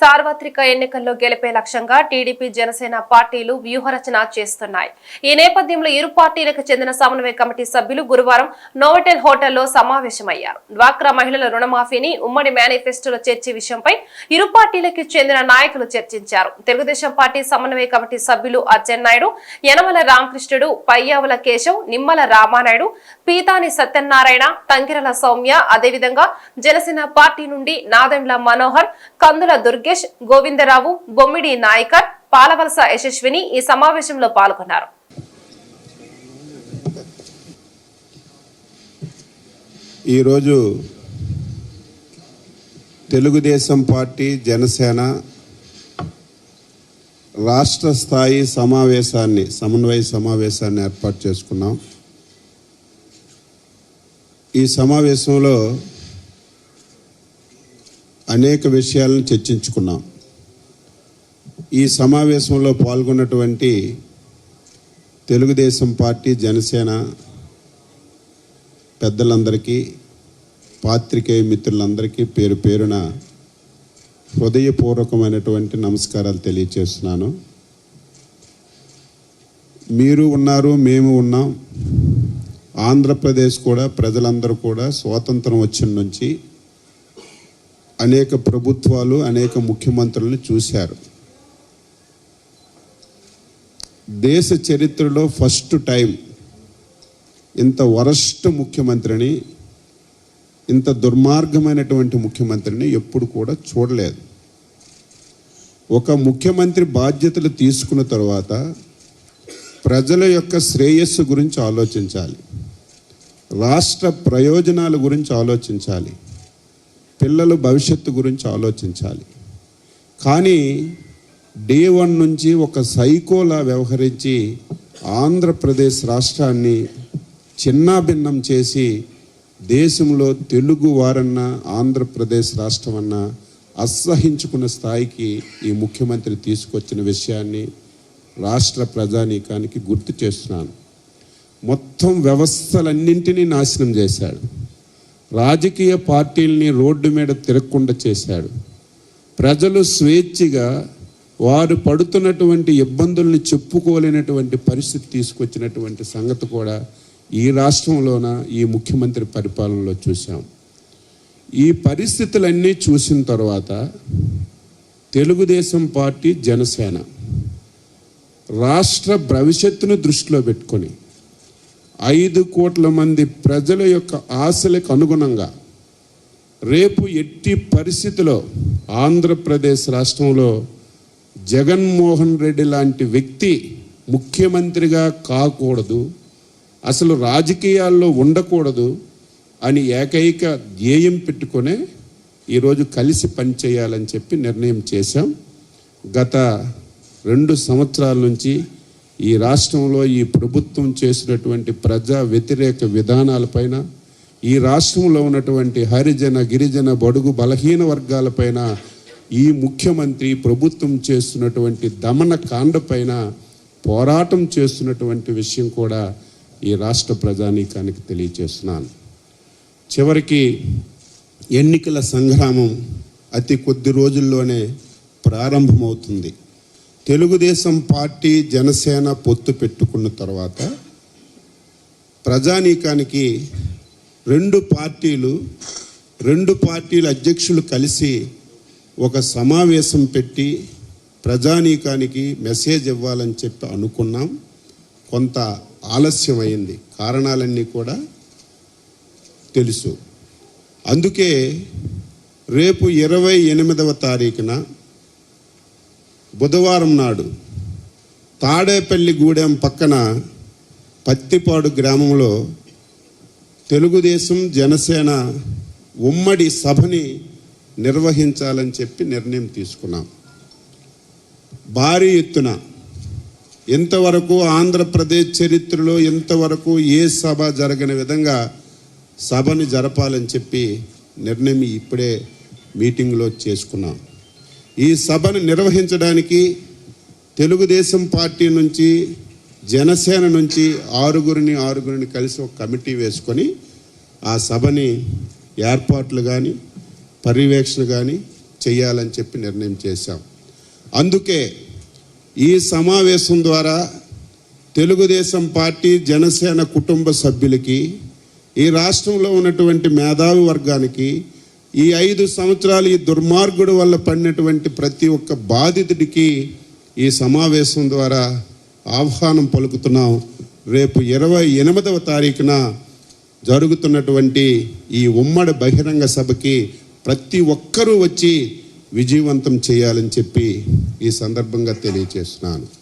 సార్వత్రిక ఎన్నికల్లో గెలిపే లక్ష్యంగా టీడీపీ జనసేన పార్టీలు వ్యూహరచన చేస్తున్నాయి. ఈ నేపథ్యంలో ఇరు పార్టీలకు చెందిన సమన్వయ కమిటీ సభ్యులు గురువారం నోవటెల్ హోటల్లో సమావేశమయ్యారు. డ్వాక్రా మహిళల రుణమాఫీని ఉమ్మడి మేనిఫెస్టోలో చేర్చే విషయంపై ఇరు పార్టీలకు చెందిన నాయకులు చర్చించారు. తెలుగుదేశం పార్టీ సమన్వయ కమిటీ సభ్యులు అచ్చెన్నాయుడు యనమల రామకృష్ణుడు పయ్యావుల కేశవ్ నిమ్మల రామానాయుడు పీతాని సత్యనారాయణ తంకిరల సౌమ్య అదేవిధంగా జనసేన పార్టీ నుండి నాదెండ్ల మనోహర్ కందుల దుర్గ వెంకటేష్ గోవిందరావు బొమ్మిడి నాయకర్ పాలవలస యశస్విని ఈ సమావేశంలో పాల్గొన్నారు. ఈరోజు తెలుగుదేశం పార్టీ జనసేన రాష్ట్ర స్థాయి సమావేశాన్ని సమన్వయ సమావేశాన్ని ఏర్పాటు చేసుకున్నాం. ఈ సమావేశంలో అనేక విషయాలను చర్చించుకున్నాం. ఈ సమావేశంలో పాల్గొన్నటువంటి తెలుగుదేశం పార్టీ జనసేన పెద్దలందరికీ పాత్రికేయ మిత్రులందరికీ పేరు పేరున హృదయపూర్వకమైనటువంటి నమస్కారాలు తెలియచేస్తున్నాను. మీరు ఉన్నారు మేము ఉన్నాం. ఆంధ్రప్రదేశ్ కూడా ప్రజలందరూ కూడా స్వాతంత్రం వచ్చిన నుంచి అనేక ప్రభుత్వాలు అనేక ముఖ్యమంత్రులను చూశారు. దేశ చరిత్రలో ఫస్ట్ టైం ఇంత వరస్ట్ ముఖ్యమంత్రిని ఇంత దుర్మార్గమైనటువంటి ముఖ్యమంత్రిని ఎప్పుడు కూడా చూడలేదు. ఒక ముఖ్యమంత్రి బాధ్యతలు తీసుకున్న తర్వాత ప్రజల యొక్క శ్రేయస్సు గురించి ఆలోచించాలి. రాష్ట్ర ప్రయోజనాల గురించి ఆలోచించాలి. పిల్లలు భవిష్యత్తు గురించి ఆలోచించాలి. కానీ డే వన్ నుంచి ఒక సైకోలా వ్యవహరించి ఆంధ్రప్రదేశ్ రాష్ట్రాన్ని చిన్నాభిన్నం చేసి దేశంలో తెలుగు వారన్నా ఆంధ్రప్రదేశ్ రాష్ట్రం అన్నా అసహించుకున్న స్థాయికి ఈ ముఖ్యమంత్రి తీసుకొచ్చిన విషయాన్ని రాష్ట్ర ప్రజానీకానికి గుర్తు చేస్తున్నాను. మొత్తం వ్యవస్థలన్నింటినీ నాశనం చేశాడు. రాజకీయ పార్టీల్ని రోడ్డు మీద తిరగకుండా చేశాడు. ప్రజలు స్వేచ్ఛగా వారు పడుతున్నటువంటి ఇబ్బందుల్ని చెప్పుకోలేనటువంటి పరిస్థితి తీసుకొచ్చినటువంటి సంగతి కూడా ఈ రాష్ట్రంలోన ఈ ముఖ్యమంత్రి పరిపాలనలో చూసాం ఈ పరిస్థితులన్నీ చూసిన తర్వాత తెలుగుదేశం పార్టీ జనసేన రాష్ట్ర భవిష్యత్తును దృష్టిలో పెట్టుకొని ఐదు కోట్ల మంది ప్రజల యొక్క ఆశలకు అనుగుణంగా రేపు ఎట్టి పరిస్థితిలో ఆంధ్రప్రదేశ్ రాష్ట్రంలో జగన్మోహన్ రెడ్డి లాంటి వ్యక్తి ముఖ్యమంత్రిగా కాకూడదు అసలు రాజకీయాల్లో ఉండకూడదు అని ఏకైక ధ్యేయం పెట్టుకునే ఈరోజు కలిసి పనిచేయాలని చెప్పి నిర్ణయం చేశాం. గత రెండు సంవత్సరాల నుంచి ఈ రాష్ట్రంలో ఈ ప్రభుత్వం చేసినటువంటి ప్రజా వ్యతిరేక విధానాలపైన ఈ రాష్ట్రంలో ఉన్నటువంటి హరిజన గిరిజన బడుగు బలహీన వర్గాలపైన ఈ ముఖ్యమంత్రి ప్రభుత్వం చేస్తున్నటువంటి దమన కాండపైన పోరాటం చేస్తున్నటువంటి విషయం కూడా ఈ రాష్ట్ర ప్రజానీకానికి తెలియచేస్తున్నాను. చివరికి ఎన్నికల సంగ్రామం అతి కొద్ది రోజుల్లోనే ప్రారంభమవుతుంది. తెలుగుదేశం పార్టీ జనసేన పొత్తు పెట్టుకున్న తర్వాత ప్రజానీకానికి రెండు పార్టీలు రెండు పార్టీల అధ్యక్షులు కలిసి ఒక సమావేశం పెట్టి ప్రజానీకానికి మెసేజ్ ఇవ్వాలని చెప్పి అనుకున్నాం. కొంత ఆలస్యమైంది. కారణాలన్నీ కూడా తెలుసు. అందుకే రేపు ఇరవై ఎనిమిదవ తారీఖున బుధవారం నాడు తాడేపల్లి గూడెం పక్కన పత్తిపాడు గ్రామంలో తెలుగుదేశం జనసేన ఉమ్మడి సభని నిర్వహించాలని చెప్పి నిర్ణయం తీసుకున్నాం. భారీ ఎత్తున ఇంతవరకు ఆంధ్రప్రదేశ్ చరిత్రలో ఇంతవరకు ఏ సభ జరగని విధంగా సభని జరపాలని చెప్పి నిర్ణయం ఇప్పుడే మీటింగ్లో చేసుకున్నాం. ఈ సభను నిర్వహించడానికి తెలుగుదేశం పార్టీ నుంచి జనసేన నుంచి ఆరుగురిని ఆరుగురిని కలిసి ఒక కమిటీ వేసుకొని ఆ సభని ఏర్పాట్లు కానీ పర్యవేక్షణ కానీ చేయాలని చెప్పి నిర్ణయం చేశాం. అందుకే ఈ సమావేశం ద్వారా తెలుగుదేశం పార్టీ జనసేన కుటుంబ సభ్యులకి ఈ రాష్ట్రంలో ఉన్నటువంటి మేధావి వర్గానికి ఈ ఐదు సంవత్సరాలు ఈ దుర్మార్గుడు వల్ల పడినటువంటి ప్రతి ఒక్క బాధితుడికి ఈ సమావేశం ద్వారా ఆహ్వానం పలుకుతున్నాం. రేపు ఇరవై ఎనిమిదవ తారీఖున జరుగుతున్నటువంటి ఈ ఉమ్మడి బహిరంగ సభకి ప్రతి ఒక్కరూ వచ్చి విజయవంతం చేయాలని చెప్పి ఈ సందర్భంగా తెలియజేస్తున్నాను.